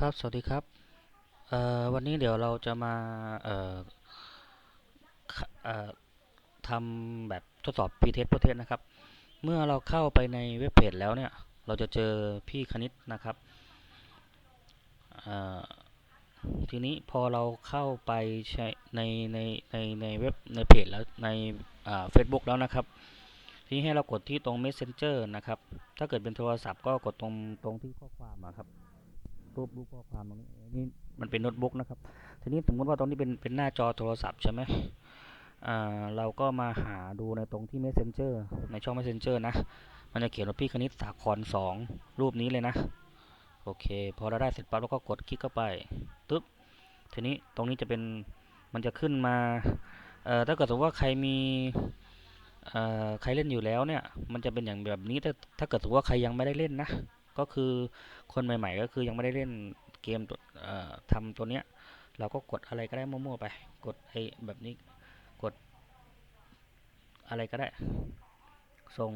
ครับ สวัสดีครับ วันนี้เดี๋ยวเราจะมาทำแบบทดสอบ P test process นะครับ เมื่อเราเข้าไปในเว็บเพจแล้วเนี่ย เราจะเจอพี่คณิตนะครับ ทีนี้พอเราเข้าไปใช้ในในในในเว็บในเพจแล้วในอ่า Facebook แล้วนะครับทีนี้ให้เรากดที่ตรง Messenger นะครับ ถ้าเกิดเป็นโทรศัพท์ก็กดตรงตรงที่ข้อความครับ รูปรูปข้อความตรงนี้นี่มันเป็นโน้ตบุ๊กนะครับ ทีนี้สมมติว่าตรงนี้เป็นเป็นหน้าจอโทรศัพท์ใช่ไหมอ่าเราก็มาหาดูในตรงที่ Messenger ในช่อง Messenger นะ มันจะเขียนว่าพี่คณิตสาครสองรูปนี้เลยนะ โอเค พอเราได้เสร็จปั๊บเราก็กดคลิกเข้าไปตึ๊บ ทีนี้ตรงนี้จะเป็น มันจะขึ้นมาอ่อถ้าเกิดสมมติว่าใครมีอ่อใครเล่นอยู่แล้วเนี่ย มันจะเป็นอย่างแบบนี้ ถ้าถ้าเกิดสมมติว่าใครยังไม่ได้เล่นนะ ก็คือคนใหม่ ๆ ก็คือยังไม่ได้เล่นเกมตัวทำตัวเนี้ย เราก็กดอะไรก็ได้มั่วๆไป กดไอ้แบบนี้ กด อะไรก็ได้ ส่ง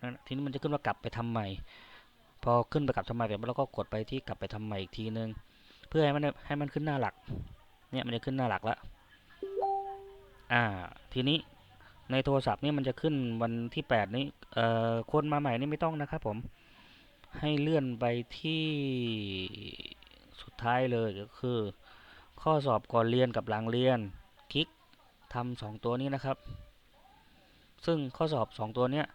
นั่นทีนี้มันจะขึ้นว่ากลับไปทำใหม่ พอขึ้นไปกลับทำใหม่เสร็จแล้วเราก็กดไปที่กลับไปทำใหม่อีกทีนึง เพื่อให้มันให้มันขึ้นหน้าหลัก เนี่ยมันจะขึ้นหน้าหลักแล้ว อ่า ทีนี้ในโทรศัพท์นี่มันจะขึ้นวันที่แปดนี้ เอ่อ คนมาใหม่นี่ไม่ต้องนะครับผม ให้เลื่อนไปที่สุดท้ายเลยก็คือ ข้อสอบก่อนเรียนกับหลังเรียน คลิกทำสองตัวนี้นะครับ ซึ่งข้อสอบสองตัวเนี้ย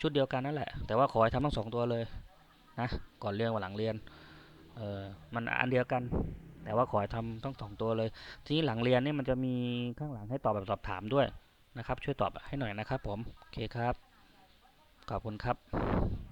ชุดเดียวกันนั่นแหละ แต่ว่าขอให้ทำทั้งสองตัวเลยนะก่อนเรียนกับหลังเรียนเออมันอันเดียวกัน แต่ว่าขอให้ทำทั้งสองตัวเลย ทีนี้หลังเรียนนี่มันจะมีข้างหลังให้ตอบแบบสอบถามด้วยนะครับ ช่วยตอบให้หน่อยนะครับผมโอเคครับขอบคุณครับ